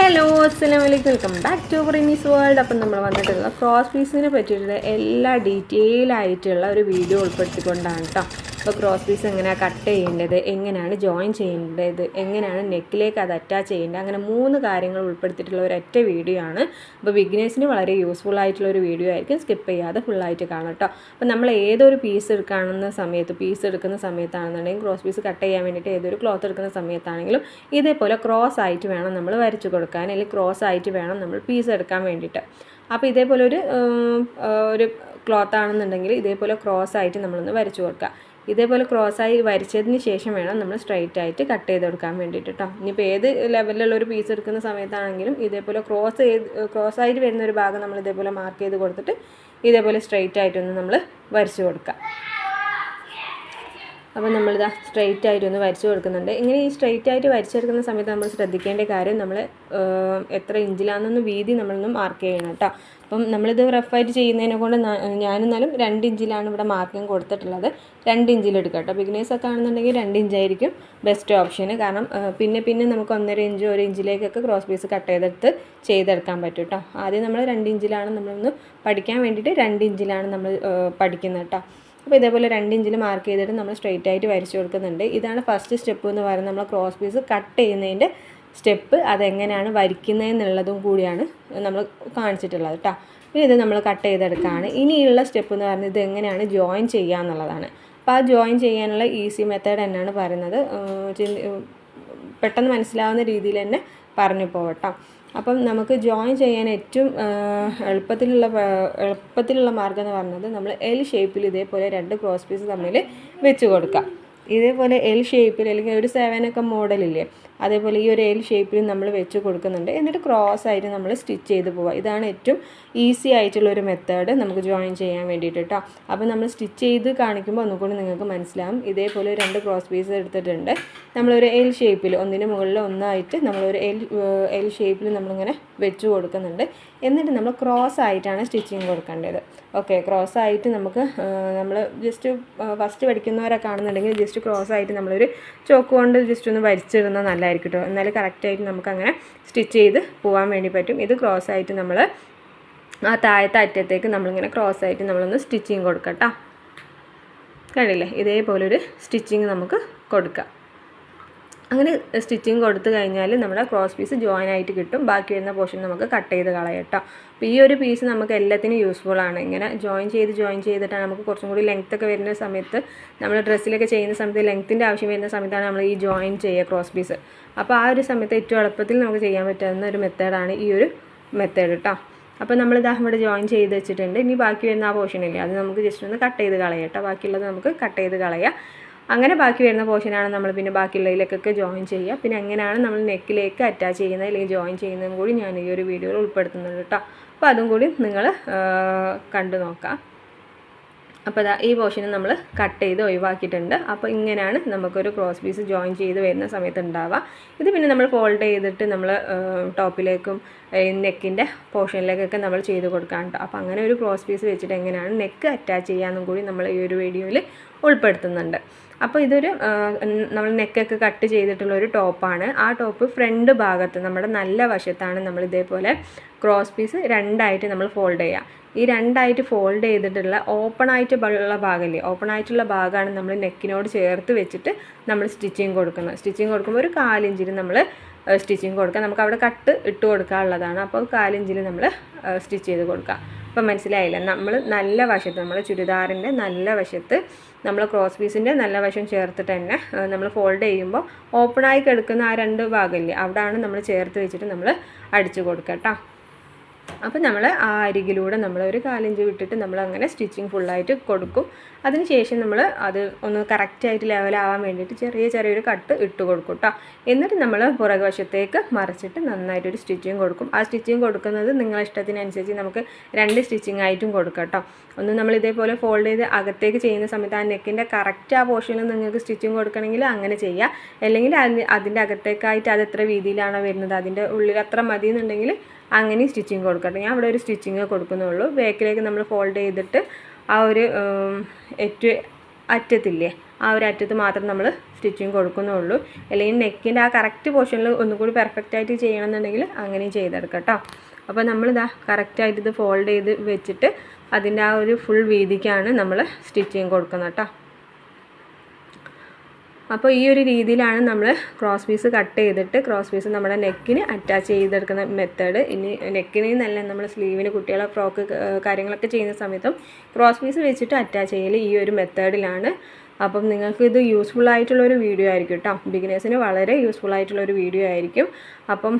Hello അസ്സലാം അലൈക്കും. Welcome back to Rimi's world. അപ്പം നമ്മൾ വന്നിട്ടുള്ള ക്രോസ് പീസിനെ പറ്റിയിട്ടുള്ള എല്ലാ ഡീറ്റെയിൽ ആയിട്ടുള്ള ഒരു വീഡിയോ ഉൾപ്പെടുത്തിക്കൊണ്ടാണ് കേട്ടോ അപ്പോൾ ക്രോസ് പീസ് എങ്ങനെയാണ് കട്ട് ചെയ്യേണ്ടത് എങ്ങനെയാണ് ജോയിൻ ചെയ്യേണ്ടത് എങ്ങനെയാണ് നെക്കിലേക്ക് അത് അറ്റാച്ച് ചെയ്യേണ്ടത് അങ്ങനെ മൂന്ന് കാര്യങ്ങൾ ഉൾപ്പെടുത്തിയിട്ടുള്ള ഒരൊറ്റ വീഡിയോ ആണ്. അപ്പോൾ ബിഗിനേഴ്സിന് വളരെ യൂസ്ഫുൾ ആയിട്ടുള്ള ഒരു വീഡിയോ ആയിരിക്കും. സ്കിപ്പ് ചെയ്യാതെ ഫുള്ളായിട്ട് കാണാം കേട്ടോ അപ്പോൾ നമ്മൾ ഏതൊരു പീസ് എടുക്കുന്ന സമയത്ത് പീസ് എടുക്കുന്ന സമയത്താണെന്നുണ്ടെങ്കിൽ ക്രോസ് പീസ് കട്ട് ചെയ്യാൻ വേണ്ടിയിട്ട് ഏതൊരു ക്ലോത്ത് എടുക്കുന്ന സമയത്താണെങ്കിലും ഇതേപോലെ ക്രോസ് ആയിട്ട് വേണം നമ്മൾ വരച്ചു കൊടുക്കാൻ അല്ലെങ്കിൽ ക്രോസ് ആയിട്ട് വേണം നമ്മൾ പീസ് എടുക്കാൻ വേണ്ടിയിട്ട്. അപ്പോൾ ഇതേപോലെ ഒരു ഒരു ക്ലോത്ത് ആണെന്നുണ്ടെങ്കിൽ ഇതേപോലെ ക്രോസ് ആയിട്ട് നമ്മളൊന്ന് വരച്ചു കൊടുക്കുക. ഇതേപോലെ ക്രോസ് ആയി വരച്ചതിന് ശേഷം വേണം നമ്മൾ സ്ട്രൈറ്റ് ആയിട്ട് കട്ട് ചെയ്ത് കൊടുക്കാൻ വേണ്ടിയിട്ട് കേട്ടോ ഇനിയിപ്പോൾ ഏത് ലെവലിലുള്ള ഒരു പീസ് എടുക്കുന്ന സമയത്താണെങ്കിലും ഇതേപോലെ ക്രോസ് ചെയ്ത് ക്രോസ് ആയിട്ട് വരുന്ന ഒരു ഭാഗം നമ്മൾ ഇതേപോലെ മാർക്ക് ചെയ്ത് കൊടുത്തിട്ട് ഇതേപോലെ സ്ട്രൈറ്റ് ആയിട്ടൊന്ന് നമ്മൾ വരച്ചു കൊടുക്കുക. അപ്പോൾ നമ്മളിതാ സ്ട്രെയിറ്റ് ആയിട്ട് ഒന്ന് വരച്ചു കൊടുക്കുന്നുണ്ട്. ഇങ്ങനെ ഈ സ്ട്രെയിറ്റ് ആയിട്ട് വരച്ചെടുക്കുന്ന സമയത്ത് നമ്മൾ ശ്രദ്ധിക്കേണ്ട കാര്യം നമ്മൾ എത്ര ഇഞ്ചിലാണെന്നൊന്ന് വീതി നമ്മളൊന്ന് മാർക്ക് ചെയ്യണം കേട്ടോ അപ്പം നമ്മളിത് റഫായിട്ട് ചെയ്യുന്നതിനെ കൊണ്ട് ഞാനെന്നാലും രണ്ട് ഇഞ്ചിലാണ് ഇവിടെ മാർക്കിങ് കൊടുത്തിട്ടുള്ളത്. രണ്ട് ഇഞ്ചിൽ എടുക്കുക കേട്ടോ ബിഗിനേഴ്സൊക്കെ ആണെന്നുണ്ടെങ്കിൽ രണ്ട് ഇഞ്ചായിരിക്കും ബെസ്റ്റ് ഓപ്ഷന് കാരണം പിന്നെ പിന്നെ നമുക്ക് ഒന്നര ഇഞ്ച് ഒരു ഇഞ്ചിലേക്കൊക്കെ ക്രോസ് പീസ് കട്ട് ചെയ്തെടുത്ത് ചെയ്തെടുക്കാൻ പറ്റും കേട്ടോ ആദ്യം നമ്മൾ രണ്ട് ഇഞ്ചിലാണ് നമ്മളൊന്ന് പഠിക്കാൻ വേണ്ടിയിട്ട് രണ്ട് ഇഞ്ചിലാണ് നമ്മൾ പഠിക്കുന്നത് കേട്ടോ അപ്പോൾ ഇതേപോലെ രണ്ട് ഇഞ്ചിൽ മാർക്ക് ചെയ്തിട്ട് നമ്മൾ സ്ട്രെയിറ്റ് ആയിട്ട് വരച്ചു കൊടുക്കുന്നുണ്ട്. ഇതാണ് ഫസ്റ്റ് സ്റ്റെപ്പ് എന്ന് പറയുന്നത്. നമ്മൾ ക്രോസ് പീസ് കട്ട് ചെയ്യുന്നതിന്റെ സ്റ്റെപ്പ് അതെങ്ങനെയാണ് വരയ്ക്കുന്നതെന്നുള്ളതും കൂടിയാണ് നമ്മൾ കാണിച്ചിട്ടുള്ളത് കേട്ടോ പിന്നെ ഇത് നമ്മൾ കട്ട് ചെയ്തെടുക്കുകയാണ് ഇനിയുള്ള സ്റ്റെപ്പ് എന്ന് പറയുന്നത് ഇത് എങ്ങനെയാണ് ജോയിൻ ചെയ്യുക എന്നുള്ളതാണ് അപ്പോൾ ആ ജോയിൻ ചെയ്യാനുള്ള ഈസി മെത്തേഡ് തന്നെയാണ് പറയുന്നത്. പെട്ടെന്ന് മനസ്സിലാവുന്ന രീതിയിൽ തന്നെ പറഞ്ഞു പോകട്ടോ അപ്പം നമുക്ക് ജോയിൻ ചെയ്യാൻ ഏറ്റവും എളുപ്പത്തിലുള്ള എളുപ്പത്തിലുള്ള മാർഗം എന്ന് പറഞ്ഞത് നമ്മൾ എൽ ഷേപ്പിൽ ഇതേപോലെ രണ്ട് ക്രോസ് പീസ് തമ്മിൽ വെച്ച് കൊടുക്കുക ഇതേപോലെ എൽ ഷേപ്പിൽ അല്ലെങ്കിൽ ഒരു സെവനൊക്കെ മോഡലില്ലേ അതേപോലെ ഈ ഒരു എൽ ഷേപ്പിൽ നമ്മൾ വെച്ച് കൊടുക്കുന്നുണ്ട്. എന്നിട്ട് ക്രോസ് ആയിട്ട് നമ്മൾ സ്റ്റിച്ച് ചെയ്ത് പോവുക ഇതാണ് ഏറ്റവും ഈസി ആയിട്ടുള്ള ഒരു മെത്തേഡ് നമുക്ക് ജോയിൻ ചെയ്യാൻ വേണ്ടിയിട്ട് കേട്ടോ അപ്പോൾ നമ്മൾ സ്റ്റിച്ച് ചെയ്ത് കാണിക്കുമ്പോൾ ഒന്നുകൂടി നിങ്ങൾക്ക് മനസ്സിലാവും. ഇതേപോലെ രണ്ട് ക്രോസ് പീസ് എടുത്തിട്ടുണ്ട്. നമ്മളൊരു എൽ ഷേപ്പിൽ ഒന്നിന് മുകളിൽ ഒന്നായിട്ട് നമ്മളൊരു എൽ എൽ ഷേപ്പിൽ നമ്മളിങ്ങനെ വെച്ച് കൊടുക്കുന്നുണ്ട്. എന്നിട്ട് നമ്മൾ ക്രോസ് ആയിട്ടാണ് സ്റ്റിച്ചിങ് കൊടുക്കേണ്ടത്. ഓക്കെ ക്രോസ് ആയിട്ട് നമുക്ക് നമ്മൾ ജസ്റ്റ് ഫസ്റ്റ് പഠിക്കുന്നവരൊക്കെ ആണെന്നുണ്ടെങ്കിൽ ജസ്റ്റ് ക്രോസ് ആയിട്ട് നമ്മളൊരു ചോക്ക് കൊണ്ട് ജസ്റ്റ് ഒന്ന് വരിച്ചിടുന്നത് നല്ലതായിരിക്കും കേട്ടോ എന്നാലും കറക്റ്റായിട്ട് നമുക്കങ്ങനെ സ്റ്റിച്ച് ചെയ്ത് പോകാൻ വേണ്ടി പറ്റും. ഇത് ക്രോസ് ആയിട്ട് നമ്മൾ ആ താഴത്തെ അറ്റത്തേക്ക് നമ്മളിങ്ങനെ ക്രോസ് ആയിട്ട് നമ്മളൊന്ന് സ്റ്റിച്ചിങ് കൊടുക്കാം കേട്ടോ കണ്ടില്ലേ? ഇതേപോലൊരു സ്റ്റിച്ചിങ് നമുക്ക് കൊടുക്കാം. അങ്ങനെ സ്റ്റിച്ചിങ് കൊടുത്തു കഴിഞ്ഞാൽ നമ്മുടെ ക്രോസ് പീസ് ജോയിൻ ആയിട്ട് കിട്ടും. ബാക്കി വരുന്ന പോർഷൻ നമുക്ക് കട്ട് ചെയ്ത് കളയട്ടോ അപ്പോൾ ഈ ഒരു പീസ് നമുക്ക് എല്ലാത്തിനും യൂസ്ഫുൾ ആണ്. ഇങ്ങനെ ജോയിൻ ചെയ്ത് ജോയിൻ ചെയ്തിട്ടാണ് നമുക്ക് കുറച്ചും കൂടി ലെങ്ത് ഒക്കെ വരുന്ന സമയത്ത് നമ്മൾ ഡ്രസ്സിലൊക്കെ ചെയ്യുന്ന സമയത്ത് ലെങ്ത്തിന്റെ ആവശ്യം വരുന്ന സമയത്താണ് നമ്മൾ ഈ ജോയിൻ ചെയ്യുക ക്രോസ് പീസ് അപ്പോൾ ആ ഒരു സമയത്ത് ഏറ്റവും എളുപ്പത്തിൽ നമുക്ക് ചെയ്യാൻ പറ്റുന്ന ഒരു മെത്തേഡാണ് ഈ ഒരു മെത്തേഡ് കേട്ടോ അപ്പോൾ നമ്മൾ ഇതാ ഇവിടെ ജോയിൻ ചെയ്ത് വെച്ചിട്ടുണ്ട്. ഇനി ബാക്കി വരുന്ന ആ പോർഷൻ ഇല്ലേ? അത് നമുക്ക് ജസ്റ്റ് ഒന്ന് കട്ട് ചെയ്ത് കളയാം കേട്ടോ ബാക്കിയുള്ളത് നമുക്ക് കട്ട് ചെയ്ത് കളയാം. അങ്ങനെ ബാക്കി വരുന്ന പോർഷനാണ് നമ്മൾ പിന്നെ ബാക്കിയുള്ളതിലേക്കൊക്കെ ജോയിൻ ചെയ്യുക. പിന്നെ എങ്ങനെയാണ് നമ്മൾ നെക്കിലേക്ക് അറ്റാച്ച് ചെയ്യുന്നത് അല്ലെങ്കിൽ ജോയിൻ ചെയ്യുന്നതും കൂടി ഞാൻ ഈ ഒരു വീഡിയോയിൽ ഉൾപ്പെടുത്തുന്നുണ്ട് കേട്ടോ. അപ്പോൾ അതും കൂടി നിങ്ങൾ കണ്ടു നോക്കാം. അപ്പോൾ ദാ ഈ പോർഷന് നമ്മൾ കട്ട് ചെയ്ത് ഒഴിവാക്കിയിട്ടുണ്ട്. അപ്പോൾ ഇങ്ങനെയാണ് നമുക്കൊരു ക്രോസ് പീസ് ജോയിൻ ചെയ്ത് വരുന്ന സമയത്ത് ഉണ്ടാവുക. ഇത് പിന്നെ നമ്മൾ ഫോൾഡ് ചെയ്തിട്ട് നമ്മൾ ടോപ്പിലേക്കും നെക്കിന്റെ പോർഷനിലേക്കൊക്കെ നമ്മൾ ചെയ്ത് കൊടുക്കാൻ കേട്ടോ. അപ്പോൾ അങ്ങനെ ഒരു ക്രോസ് പീസ് വെച്ചിട്ട് എങ്ങനെയാണ് നെക്ക് അറ്റാച്ച് ചെയ്യാമെന്നും കൂടി നമ്മൾ ഈ ഒരു വീഡിയോയിൽ ഉൾപ്പെടുത്തുന്നുണ്ട്. അപ്പോൾ ഇതൊരു നമ്മൾ നെക്കൊക്കെ കട്ട് ചെയ്തിട്ടുള്ള ഒരു ടോപ്പാണ്. ആ ടോപ്പ് ഫ്രണ്ട് ഭാഗത്ത് നമ്മുടെ നല്ല വശത്താണ് നമ്മൾ ഇതേപോലെ ക്രോസ് പീസ് രണ്ടായിട്ട് നമ്മൾ ഫോൾഡ് ചെയ്യുക ഈ രണ്ടായിട്ട് ഫോൾഡ് ചെയ്തിട്ടുള്ള ഓപ്പൺ ആയിട്ട് ഉള്ള ഭാഗമല്ലേ ഓപ്പൺ ആയിട്ടുള്ള ഭാഗമാണ് നമ്മൾ നെക്കിനോട് ചേർത്ത് വെച്ചിട്ട് നമ്മൾ സ്റ്റിച്ചിങ് കൊടുക്കുന്നത്. സ്റ്റിച്ചിങ് കൊടുക്കുമ്പോൾ ഒരു കാലിഞ്ചിൽ നമ്മൾ സ്റ്റിച്ചിങ് കൊടുക്കുക. നമുക്ക് അവിടെ കട്ട് ഇട്ട് കൊടുക്കാനുള്ളതാണ്. അപ്പോൾ കാലിഞ്ചിൽ നമ്മൾ സ്റ്റിച്ച് ചെയ്ത് കൊടുക്കുക. അപ്പം മനസ്സിലായില്ല. നമ്മൾ നല്ല വശത്ത് നമ്മൾ ചുരിദാറിന്റെ നല്ല വശത്ത് നമ്മൾ ക്രോസ് പീസിന്റെ നല്ല വശം ചേർത്തിട്ട് തന്നെ നമ്മൾ ഫോൾഡ് ചെയ്യുമ്പോൾ ഓപ്പണായി കിടക്കുന്ന ആ രണ്ട് ഭാഗമില്ലേ അവിടെയാണ് നമ്മൾ ചേർത്ത് വെച്ചിട്ട് നമ്മൾ അടിച്ചു കൊടുക്കുക കേട്ടോ. അപ്പം നമ്മൾ ആ അരികിലൂടെ നമ്മൾ ഒരു കാലിഞ്ച് വിട്ടിട്ട് നമ്മൾ അങ്ങനെ സ്റ്റിച്ചിങ് ഫുള്ളായിട്ട് കൊടുക്കും. അതിനുശേഷം നമ്മൾ അത് ഒന്ന് കറക്റ്റായിട്ട് ലെവലാവാൻ വേണ്ടിയിട്ട് ചെറിയ ചെറിയൊരു കട്ട് ഇട്ട് കൊടുക്കും കേട്ടോ എന്നിട്ട് നമ്മൾ പുറകുവശത്തേക്ക് മറിച്ചിട്ട് നന്നായിട്ടൊരു സ്റ്റിച്ചിങ് കൊടുക്കും. ആ സ്റ്റിച്ചിങ് കൊടുക്കുന്നത് നിങ്ങളെ ഇഷ്ടത്തിനനുസരിച്ച് നമുക്ക് രണ്ട് സ്റ്റിച്ചിങ് ആയിട്ടും കൊടുക്കാം കേട്ടോ ഒന്ന് നമ്മൾ ഇതേപോലെ ഫോൾഡ് ചെയ്ത് അകത്തേക്ക് ചെയ്യുന്ന സമയത്ത് ആ നെക്കിന്റെ കറക്റ്റ് ആ പോർഷനിൽ നിങ്ങൾക്ക് സ്റ്റിച്ചിങ് കൊടുക്കണമെങ്കിൽ അങ്ങനെ ചെയ്യാം. അല്ലെങ്കിൽ അതിന്റെ അകത്തേക്കായിട്ട് അത് എത്ര വീതിയിലാണോ വരുന്നത് അതിന്റെ ഉള്ളിൽ അത്ര മതി എന്നുണ്ടെങ്കിൽ അങ്ങനെ സ്റ്റിച്ചിങ് കൊടുക്കട്ടെ ഞാൻ ഇവിടെ ഒരു സ്റ്റിച്ചിങ് കൊടുക്കുന്നുള്ളൂ. ബാക്കിലേക്ക് നമ്മൾ ഫോൾഡ് ചെയ്തിട്ട് ആ ഒരു ഏറ്റവും അറ്റത്തില്ലേ ആ ഒരു അറ്റത്ത് മാത്രം നമ്മൾ സ്റ്റിച്ചിങ് കൊടുക്കുന്നുള്ളൂ. അല്ലെങ്കിൽ നെക്കിന്റെ ആ കറക്റ്റ് പോർഷനിൽ ഒന്നും കൂടി പെർഫെക്റ്റ് ആയിട്ട് ചെയ്യണമെന്നുണ്ടെങ്കിൽ അങ്ങനെയും ചെയ്തെടുക്കാം കേട്ടോ. അപ്പോൾ നമ്മളിതാ കറക്റ്റായിട്ട് ഇത് ഫോൾഡ് ചെയ്ത് വെച്ചിട്ട് അതിന്റെ ആ ഒരു ഫുൾ വീതിക്കാണ് നമ്മൾ സ്റ്റിച്ചിങ് കൊടുക്കുന്നത് കേട്ടോ. അപ്പോൾ ഈ ഒരു രീതിയിലാണ് നമ്മൾ ക്രോസ് പീസ് കട്ട് ചെയ്തിട്ട് ക്രോസ് പീസ് നമ്മുടെ നെക്കിന് അറ്റാച്ച് ചെയ്തെടുക്കുന്ന മെത്തേഡ് ഇനി നെക്കിന് നല്ല നമ്മൾ സ്ലീവിന് കുട്ടികളെ ഫ്രോക്ക് കാര്യങ്ങളൊക്കെ ചെയ്യുന്ന സമയത്തും ക്രോസ് പീസ് വെച്ചിട്ട് അറ്റാച്ച് ചെയ്യൽ ഈ ഒരു മെത്തേഡിലാണ് അപ്പം നിങ്ങൾക്ക് ഇത് യൂസ്ഫുൾ ആയിട്ടുള്ളൊരു വീഡിയോ ആയിരിക്കും കേട്ടോ ബിഗിനേഴ്സിന് വളരെ യൂസ്ഫുൾ ആയിട്ടുള്ളൊരു വീഡിയോ ആയിരിക്കും. അപ്പം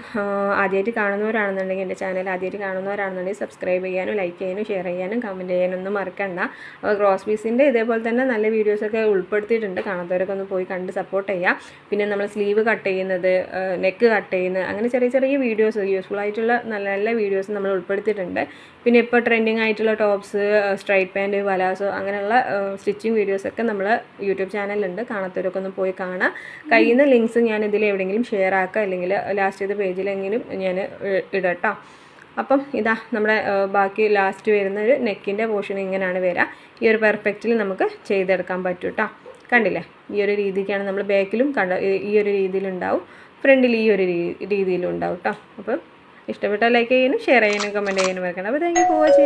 ആദ്യമായിട്ട് കാണുന്നവരാണെന്നുണ്ടെങ്കിൽ എന്റെ ചാനൽ ആദ്യമായിട്ട് കാണുന്നവരാണെന്നുണ്ടെങ്കിൽ സബ്സ്ക്രൈബ് ചെയ്യാനും ലൈക്ക് ചെയ്യാനും ഷെയർ ചെയ്യാനും കമന്റ് ചെയ്യാനും ഒന്നും മറക്കണ്ട. അപ്പോൾ ക്രോസ് പീസിന്റെ ഇതേപോലെ തന്നെ നല്ല വീഡിയോസൊക്കെ ഉൾപ്പെടുത്തിയിട്ടുണ്ട്. കാണാത്തവരൊക്കെ ഒന്ന് പോയി കണ്ട് സപ്പോർട്ട് ചെയ്യുക പിന്നെ നമ്മൾ സ്ലീവ് കട്ട് ചെയ്യുന്നത് നെക്ക് കട്ട് ചെയ്യുന്നത് അങ്ങനെ ചെറിയ ചെറിയ വീഡിയോസ് യൂസ്ഫുൾ ആയിട്ടുള്ള നല്ല നല്ല വീഡിയോസ് നമ്മൾ ഉൾപ്പെടുത്തിയിട്ടുണ്ട്. പിന്നെ ഇപ്പോൾ ട്രെൻഡിങ് ആയിട്ടുള്ള ടോപ്സ് സ്ട്രൈറ്റ് പാന്റ് വലാസോ അങ്ങനെയുള്ള സ്റ്റിച്ചിങ് വീഡിയോസൊക്കെ നമ്മൾ യൂട്യൂബ് ചാനലുണ്ട്. കാണാത്തവരൊക്കെ ഒന്ന് പോയി കാണാം. കയ്യിൽ നിന്ന് ലിങ്ക്സ് ഞാൻ ഇതിൽ എവിടെയെങ്കിലും ഷെയർ ആക്കാം. അല്ലെങ്കിൽ ലാസ്റ്റ് ചെയ്ത പേജിലെങ്കിലും ഞാൻ ഇടട്ടോ. അപ്പം ഇതാ നമ്മുടെ ബാക്കി ലാസ്റ്റ് വരുന്ന ഒരു നെക്കിന്റെ പോർഷൻ ഇങ്ങനെയാണ് വരിക. ഈ ഒരു പെർഫെക്റ്റിൽ നമുക്ക് ചെയ്തെടുക്കാൻ പറ്റും കേട്ടോ കണ്ടില്ലേ? ഈ ഒരു രീതിക്കാണ് നമ്മൾ ബാക്കിലും കണ്ട ഈ ഒരു രീതിയിലുണ്ടാവും ഫ്രണ്ടിൽ ഈ ഒരു രീതിയിലുണ്ടാവും കേട്ടോ അപ്പം ഇഷ്ടപ്പെട്ടാൽ ലൈക്ക് ചെയ്യാനും ഷെയർ ചെയ്യാനും കമന്റ് ചെയ്യാനും മറക്കണം അപ്പോൾ താങ്ക് യു ഫോർ